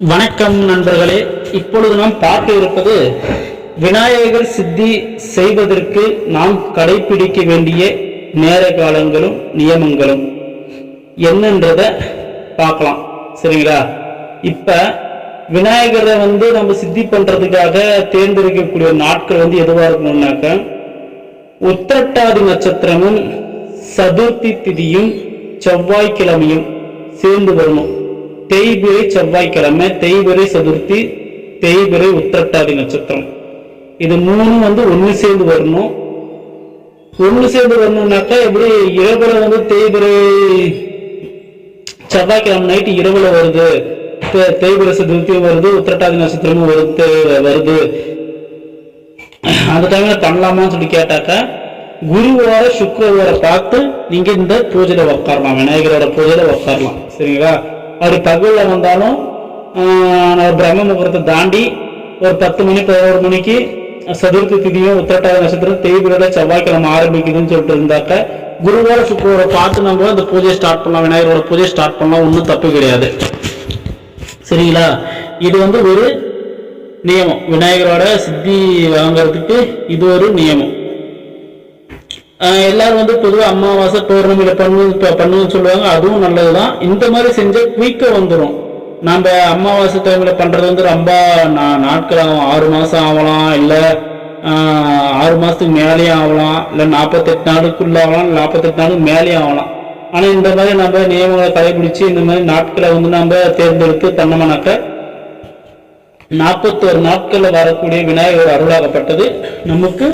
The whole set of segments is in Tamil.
வணக்கம் நண்பர்களே. இப்பொழுது நாம் பார்க்க இருப்பது விநாயகர் சித்தி செய்வதற்கு நாம் கடைபிடிக்க வேண்டிய நேர காலங்களும் நியமங்களும் என்னன்றத பார்க்கலாம். சரிங்களா? இப்ப விநாயகரை வந்து நம்ம சித்தி பண்றதுக்காக தேர்ந்தெடுக்கக்கூடிய நாட்கள் வந்து எதுவா இருக்கணும்னாக்க உத்திரட்டாதி நட்சத்திரமும் சதுர்த்தி திதியும் செவ்வாய்க்கிழமையும் சேர்ந்து வரணும். தேய்பிரை செவ்வாய்க்கிழமை தேய்பிரை சதுர்த்தி தேய்பிரை உத்திரட்டாதி நட்சத்திரம். இது மூணும் வந்து ஒன்று சேர்ந்து வரணும். ஒன்று சேர்ந்து வரணும்னாக்கா எப்படி இரவுல வந்து தேய்பிரை செவ்வாய்க்கிழமை நைட்டு இரவுல வருது. தே- தேய்பிரை சதுர்த்தியும் வருது உத்திரட்டாதி நட்சத்திரமும் வருது வருது. அந்த டைம்ல பண்ணலாமான்னு சொல்லி கேட்டாக்கா குருவார சுக்கரவார பார்த்து நீங்க இந்த பூஜையில உட்காரலாம் விநாயகரோட பூஜையில உட்காரலாம் சரிங்களா? அப்படி பகல்ல வந்தாலும் நான் பிரம்ம முகூர்த்தத்தை தாண்டி ஒரு பத்து மணி பதினோரு மணிக்கு சதுர்த்தி திதியும் உத்திரட்டாத நட்சத்திரம் தேய்பிரோட செவ்வாய்க்கிழமை ஆரம்பிக்குதுன்னு சொல்லிட்டு இருந்தாக்க குருவார சுக்கரவார பார்த்து நம்ம அந்த பூஜையை ஸ்டார்ட் பண்ணலாம் விநாயகரோட பூஜையை ஸ்டார்ட் பண்ணலாம் ஒன்றும் தப்பு கிடையாது. சரிங்களா? இது வந்து ஒரு நியமம். விநாயகரோட சித்தி வாங்குறதுக்கு இது ஒரு நியமம். எல்லாரும் வந்து பொதுவாக அமாவாசை பௌர்ணமியில பண்ணு பண்ணுன்னு சொல்லுவாங்க. அதுவும் நல்லது தான் இந்த மாதிரி செஞ்சால் குயிக்காக வந்துடும் நம்ம அமாவாசை டைமில் பண்ணுறது வந்து ரொம்ப நா- நாட்கள் ஆகும் ஆறு மாதம் ஆகலாம் இல்லை ஆறு மாதத்துக்கு மேலேயும் ஆகலாம் இல்லை நாற்பத்தெட்டு நாளுக்குள்ள ஆகலாம் நாற்பத்தெட்டு நாளுக்கு மேலேயும் ஆகலாம். ஆனால் இந்த மாதிரி நம்ம நியமங்களை கடைபிடிச்சு இந்த மாதிரி நாட்களை வந்து நம்ம தேர்ந்தெடுத்து பண்ணோம்னாக்க நாற்பத்தோரு நாட்களில் வரக்கூடிய விநாயகர் அருளாகப்பட்டது நமக்கு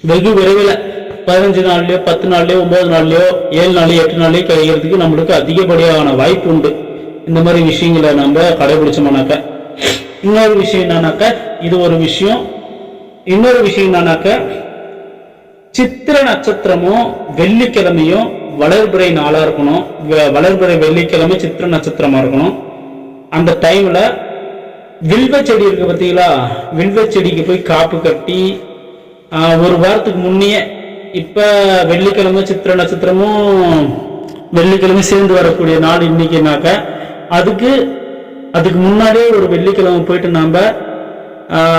வெகு விரைவில் பதினஞ்சு நாள்லயோ பத்து நாள்லயோ ஒன்பது நாள்லயோ ஏழு நாள்லயோ எட்டு நாள்லயோ கிடைக்கிறதுக்கு நம்மளுக்கு அதிகப்படியான வாய்ப்பு உண்டு. இந்த மாதிரி விஷயங்களை நம்ம கடைபிடிச்சோம்னாக்க. இன்னொரு விஷயம் என்னன்னாக்க இது ஒரு விஷயம். இன்னொரு விஷயம் என்னன்னாக்க சித்திர நட்சத்திரமும் வெள்ளிக்கிழமையும் வளர்பிறை நாளாக இருக்கணும். வ- வளர்பிறை வெள்ளிக்கிழமை சித்திர நட்சத்திரமாக இருக்கணும். அந்த டைமில் வில்வ செடி இருக்கு பார்த்தீங்களா? வில்வ செடிக்கு போய் காப்பு கட்டி ஒரு வாரத்துக்கு முன்னையே இப்ப வெள்ளிக்கிழமை சித்திர நட்சத்திரமும் வெள்ளிக்கிழமை சேர்ந்து வரக்கூடிய நாள் இன்னைக்குனாக்க அதுக்கு அதுக்கு முன்னாடியே ஒரு வெள்ளிக்கிழமை போயிட்டு நாம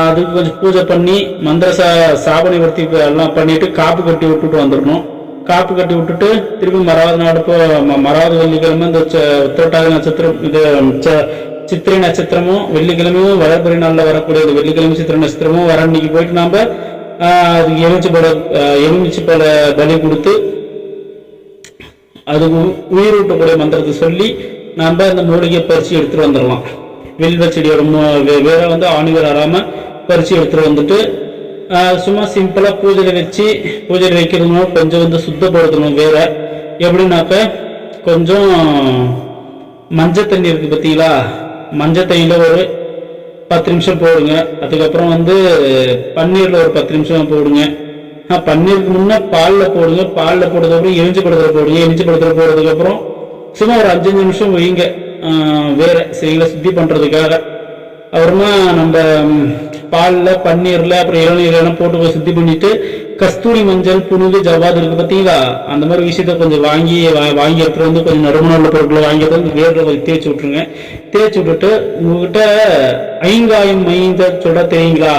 அதுக்கு கொஞ்சம் பூஜை பண்ணி மந்திர சா சாபனை வர்த்தி எல்லாம் பண்ணிட்டு காப்பு கட்டி விட்டுட்டு வந்துடணும். காப்பு கட்டி விட்டுட்டு திருப்பி மறாவது நாடு போ ம- மறாவது வெள்ளிக்கிழமை இந்த ச- உத்திரட்டாதி நட்சத்திரம் இது ச- சித்திரை நட்சத்திரமும் வெள்ளிக்கிழமையும் வளர்பிறை நாளில் வரக்கூடிய வெள்ளிக்கிழமை சித்திரை நட்சத்திரமும் வர அன்னைக்கு போயிட்டு நாம எலுமிச்சு பல எலுமிச்சு பல பலி கொடுத்து அது உயிரூட்டக்கூடிய மந்திரத்தை சொல்லி நம்ம அந்த மூலிகையை பறித்து எடுத்துகிட்டு வந்துடலாம். வில்வ செடியோட வே- வேற வந்து ஆணிவர் வேர் பறித்து எடுத்துகிட்டு வந்துட்டு சும்மா சிம்பிளாக பூஜையில் வச்சு பூஜையில் வைக்கிறதுனால கொஞ்சம் வந்து சுத்தப்படுத்தணும் வேற. எப்படின்னாக்க கொஞ்சம் மஞ்சள் தண்ணி இருக்குது பார்த்தீங்களா? மஞ்சள் தண்ணியில் ஒரு பத்து நிமிஷம் போடுங்க. அதுக்கப்புறம் வந்து பன்னீரில் ஒரு பத்து நிமிஷம் போடுங்க. ஆ, பன்னீருக்கு முன்னே பாலில் போடுங்க. பாலில் போடுறதுக்கப்புறம் எரிஞ்சு படுத்துற போடுங்க. எரிஞ்சு படுத்துற போடுறதுக்கப்புறம் சும்மா ஒரு அஞ்சு நிமிஷம் வைங்க. வேறு வேற சரிங்களா சுத்தி பண்ணுறதுக்காக அப்புறமா நம்ம பாலில் பன்னீரில் அப்புறம் இளநீர் எல்லாம் போட்டு போய் சுத்தி பண்ணிட்டு கஸ்தூரி மஞ்சள் புனுகு ஜவ்வாது இருக்கு பார்த்தீங்களா? அந்த மாதிரி விஷயத்த கொஞ்சம் வாங்கி வா- வாங்கி எடுத்துட்டு வந்து கொஞ்சம் நறுமண பொருட்களை வாங்கி வந்து வேர்ல கொஞ்சம் தேய்ச்சி விட்டுருங்க. தேய்ச்சி விட்டுட்டு உங்ககிட்ட ஐங்காயம் மைந்த சொல்ல தெரியுங்களா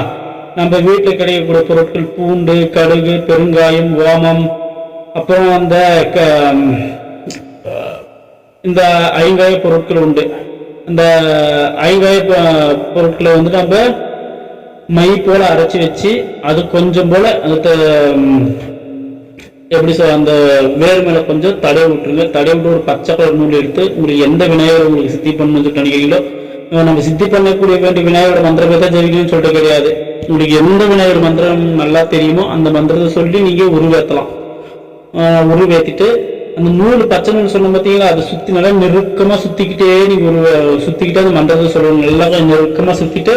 நம்ம வீட்டில் கிடைக்கக்கூடிய பொருட்கள் பூண்டு கடுகு பெருங்காயம் ஓமம் அப்புறம் அந்த க- இந்த ஐங்காய பொருட்கள் உண்டு. அந்த ஐங்காய பொருட்களை வந்து நம்ம மை போல அரைச்சி வச்சு அது கொஞ்சம் போல அந்த எப்படி சொல்ல அந்த வேர் மேல கொஞ்சம் தடவை விட்டுருங்க. தடவை விட்டு ஒரு பச்சை கலர் நூல் எடுத்து உங்களுக்கு எந்த விநாயகர் உங்களுக்கு சித்தி பண்ணணும்னு சொல்லிட்டு நினைக்கிறீங்களோ நம்ம சித்தி பண்ணக்கூடிய வேண்டிய விநாயகரோட மந்திரமே தான் ஜெயிக்கணும்னு சொல்லிட்டு கிடையாது. உங்களுக்கு எந்த விநாயகர் மந்திரம் நல்லா தெரியுமோ அந்த மந்திரத்தை சொல்லி நீங்க உருவேற்றலாம் உருவேற்றிட்டு அந்த நூல் பச்சை நூல் சொன்ன பார்த்தீங்களா அதை சுத்தி நல்லா நெருக்கமா சுத்திக்கிட்டே நீங்க ஒரு சுத்திக்கிட்டே அந்த மந்திரத்தை சொல்லணும். நல்லா நெருக்கமாக சுற்றிட்டு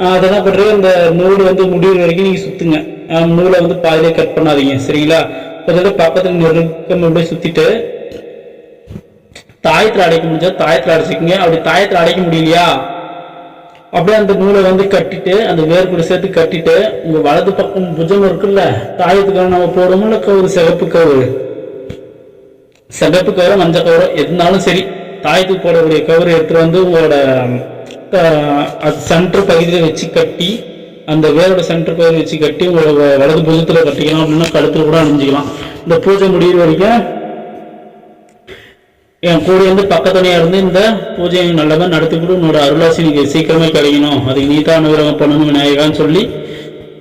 சுத்திட்டு அதை என்ன பண்றது அந்த நூல் வந்து முடிவு வரைக்கும் நீங்க சுத்துங்க. நூலை வந்து பாதியிலே கட் பண்ணாதீங்க. சரிங்களா? கொஞ்சம் பக்கத்துல நெருக்கமா அப்படியே சுத்திட்டு தாயத்துல அடைக்க முடிஞ்சா தாயத்துல அடைச்சிக்கங்க. அப்படி தாயத்துல அடைக்க முடியலையா? அப்படியே அந்த நூலை வந்து கட்டிட்டு அந்த வேர் கூட சேர்த்து கட்டிட்டு உங்க வலது பக்கம் புஜம் இருக்குல்ல தாயத்துக்காக நம்ம போடுறோம்ல கவுரு? சிகப்பு கவுரு. சிகப்பு கவரோ மஞ்சள் கவரோ எதுனாலும் சரி. தாயத்துக்கு போடக்கூடிய கவரு எடுத்துட்டு வந்து உங்களோட அது சென்டர் பகுதியில் வச்சு கட்டி அந்த வேரோட சென்டர் பகுதியில் வச்சு கட்டி உங்களோட வலது புதத்தில் கட்டிக்கலாம் அப்படின்னா கழுத்தில் கூட அணிஞ்சிக்கலாம். இந்த பூஜை முடிகிற வரைக்கும் என் கூட வந்து பக்கத்துணையா இருந்து இந்த பூஜையை நல்லதாக நடத்திக்கிட்டு உன்னோட அருளாசி நீங்க சீக்கிரமே கிடைக்கணும் அதுக்கு நீ தான் அனுகிரகம் பண்ணணும் விநாயகான்னு சொல்லி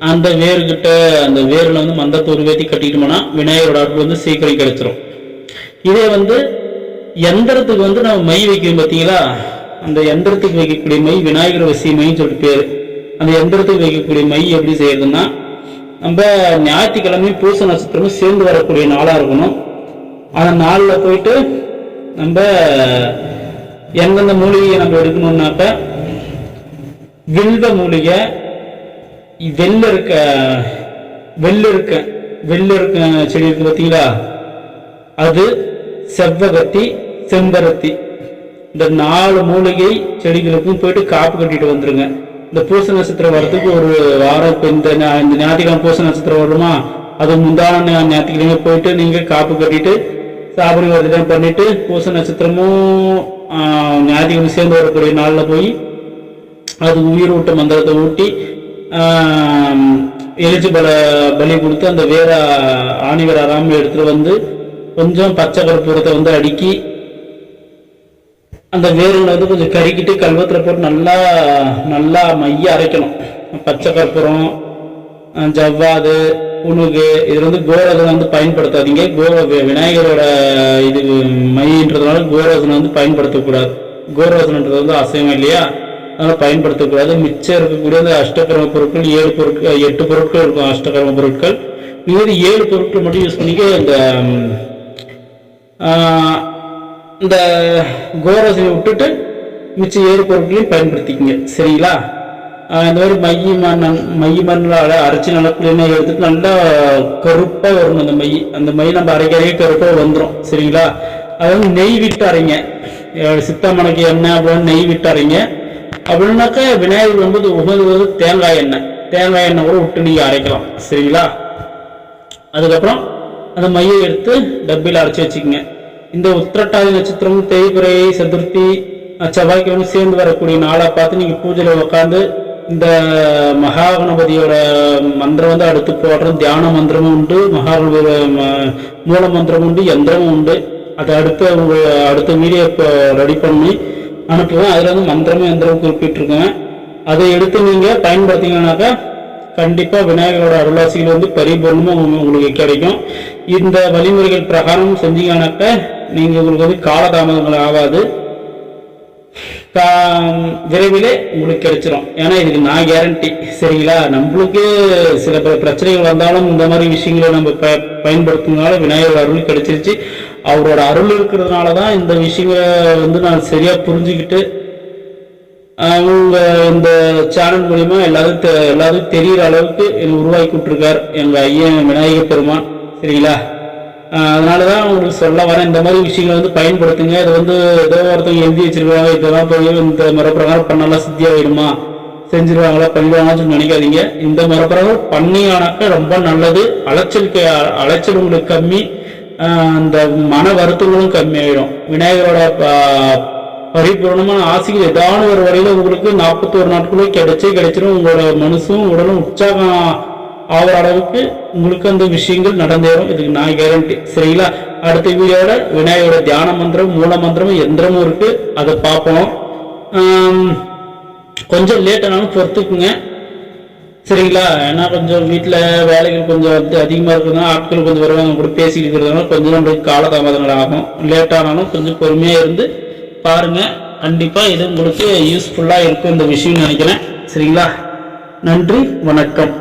அந்த வேர்கிட்ட அந்த வேரில் வந்து மந்தத்தை உருவேத்தி கட்டிட்டோம்னா விநாயகரோட அருள் வந்து சீக்கிரம் கிடைச்சிரும். இதே வந்து எந்திரத்துக்கு வந்து நம்ம மை வைக்கிறோம் பார்த்தீங்களா அந்த எந்திரத்துக்கு வைக்கக்கூடிய மை விநாயகர் வசி மைன்னு சொல்லிட்டு பேர். அந்த எந்திரத்துக்கு வைக்கக்கூடிய மை எப்படி செய்யறதுன்னா நம்ம ஞாயிற்றுக்கிழமையும் பூச நட்சத்திரமும் சேர்ந்து வரக்கூடிய நாளாக இருக்கணும். அந்த நாளில் போயிட்டு நம்ம எந்தெந்த மூலிகையை நம்ம எடுக்கணும்னாக்க வில்வ மூலிகை வெள்ள இருக்க வெள்ள இருக்க வெள்ள இருக்க செடி இருக்கு பார்த்தீங்களா அது செவ்வகத்தி செம்பருத்தி. இந்த நாலு மூலிகை செடிகளுக்கும் போயிட்டு காப்பு கட்டிட்டு வந்துருங்க. இந்த பூச நட்சத்திரம் வர்றதுக்கு ஒரு வாரம் இப்போ இந்த இந்த ஞாயிற்றுக்கிழமை பூச நட்சத்திரம் வருமா? அது முந்தான ஞாயிற்றுக்கிழமை போயிட்டு நீங்கள் காப்பு கட்டிட்டு சாபரி வர்த்தகம் பண்ணிட்டு பூச நட்சத்திரமும் ஞாயிற்றுக்கிழமை சேர்ந்து வரக்கூடிய நாளில் போய் அது உயிர் ஊட்ட மந்திரத்தை ஊட்டி ஆம், எலிச்சு பல பலி கொடுத்து அந்த வேற ஆணிவர் அறாமல் எடுத்துகிட்டு வந்து கொஞ்சம் பச்சை கற்பூரத்தை வந்து அடுக்கி அந்த வேருங்களை வந்து கொஞ்சம் கருக்கிட்டு கல்வத்தில் போட்டு நல்லா நல்லா மைய அரைக்கணும். பச்சை கற்பூரம் ஜவ்வாது புணுகு இது வந்து கோரசனை வந்து பயன்படுத்தாதீங்க. கோர விநாயகரோட இது மையன்றதுனால கோரசனை வந்து பயன்படுத்தக்கூடாது. கோரசனன்றது வந்து அசைவம் இல்லையா? அதனால் பயன்படுத்தக்கூடாது. மிச்சம் இருக்கக்கூடிய அந்த அஷ்டகர்ம பொருட்கள் ஏழு பொருட்கள் எட்டு பொருட்கள் இருக்கும் அஷ்டகர்ம பொருட்கள். இது ஏழு பொருட்கள் மட்டும் யூஸ் பண்ணிக்க இந்த இந்த கோரசனை விட்டுட்டு மிச்சம் ஏழு பொருட்களையும் பயன்படுத்திக்கங்க. சரிங்களா? இந்த மாதிரி மைய மண் மைய மண்ணால் அரைச்சி நல்லா கிளீனாக எடுத்துட்டு நல்லா கருப்பாக வரணும் அந்த மை அந்த மை நம்ம அரைக்க அரைக்க கருப்பாக வந்துடும் சரிங்களா? அது வந்து நெய் விட்டு அரைங்க. சித்தா மணக்கு எண்ணெய் அப்படின்னு நெய் விட்டு அரைங்க. அப்படின்னாக்கா விநாயகர் வந்து உகந்தது தேங்காய் எண்ணெய் தேங்காய் எண்ணெய் கூட விட்டு நீங்கள் அரைக்கலாம். சரிங்களா? அதுக்கப்புறம் அந்த மையை எடுத்து டப்பியில் அரைச்சி வச்சுக்கோங்க. இந்த உத்திரட்டாதி நட்சத்திரம் தேய்பிரை சதுர்த்தி அஹ் செவ்வாய்க்கிழமை சேர்ந்து வரக்கூடிய நாளை பார்த்து நீங்கள் பூஜையில் உட்காந்து இந்த மகாகணபதியோட மந்திரம் வந்து அடுத்து போடுற தியான மந்திரமும் உண்டு மகாகணபதியோட ம- மூல மந்திரமும் உண்டு எந்திரமும் உண்டு. அதை அடுத்து அடுத்த வீடியோ இப்போ ரெடி பண்ணி அனுப்புவேன் அதில் வந்து மந்திரமும் யந்திரமும் குறிப்பிட்டிருக்கேன். அதை எடுத்து நீங்கள் பயன்படுத்திங்கனாக்கா கண்டிப்பாக விநாயகரோட அருளாசிகள் வந்து பரிபூர்ணமாக உங்களுக்கு கிடைக்கும். இந்த வழிமுறைகள் பிரகாரம் செஞ்சீங்கன்னாக்கா நீங்க உங்களுக்கு வந்து காலதாமதங்கள் ஆகாது. விரைவிலே உங்களுக்கு கிடைச்சிரும். ஏன்னா இதுக்கு நான் கேரண்டி சரிங்களா? நம்மளுக்கு சில பிரச்சனைகள் வந்தாலும் இந்த மாதிரி விஷயங்களை நம்ம ப பயன்படுத்துனால விநாயகர் அருள் கிடைச்சிருச்சு. அவரோட அருள் இருக்கிறதுனால தான் இந்த விஷயங்களை வந்து நான் சரியாக புரிஞ்சுக்கிட்டு அவங்க இந்த சேனல் மூலிமா எல்லாரும் தெ- எல்லாருக்கும் தெரியிற அளவுக்கு என்னை உருவாக்கி விட்டுருக்கார். எங்கள் ஐயன் விநாயகர் பெருமான். சரிங்களா? அதனால தான் உங்களுக்கு சொல்ல வரேன். இந்த மாதிரி விஷயங்களை வந்து பயன்படுத்துங்க. இது வந்து ஏதோ ஒருத்தவங்க எழுதி வச்சிருக்காங்க. இதெல்லாம் போய் இந்த முறைப்பிரகாரம் பண்ணலாம் சித்தியாகிடுமா செஞ்சிருவாங்களா? பண்ணிடுவாங்களான்னு சொல்லி நினைக்காதீங்க. இந்த முறைப்பிரகாரம் பண்ணியானாக்க ரொம்ப நல்லது. அலைச்சலுக்கு அலைச்சல் உங்களுக்கு கம்மி. அந்த மன வருத்தங்களும் கம்மியாயிடும். விநாயகரோட ப- பரிபூர்ணமான ஆசைகள் ஏதாவது ஒரு வழியில உங்களுக்கு நாற்பத்தோரு நாட்களும் கிடைச்சே கிடைச்சிடும் உங்களோட மனசும் உடலும் உற்சாகம் ஆகிற அளவுக்கு உங்களுக்கு அந்த விஷயங்கள் நடந்தேறும். இதுக்கு நான் கேரண்டி சரிங்களா? அடுத்த வீடியோட விநாயகரோட தியான மந்திரம் மூல மந்திரமும் எந்திரமும் இருக்கு. அதை பார்ப்போம். கொஞ்சம் லேட் ஆனாலும் பொறுத்துக்குங்க. சரிங்களா? ஏன்னா கொஞ்சம் வீட்டில் வேலைகள் கொஞ்சம் வந்து அதிகமாக இருக்கிறதுனால ஆட்கள் கொஞ்சம் வருவாங்க கூட பேசிட்டு இருக்கிறதுனால கொஞ்சம் நம்மளுக்கு காலதாமதங்கள் ஆகும். லேட் ஆனாலும் கொஞ்சம் பொறுமையாக இருந்து பாருங்கள் கண்டிப்பாக இது உங்களுக்கு யூஸ்ஃபுல்லாக இருக்கும் இந்த விஷயம்னு நினைக்கிறேன். சரிங்களா? நன்றி வணக்கம்.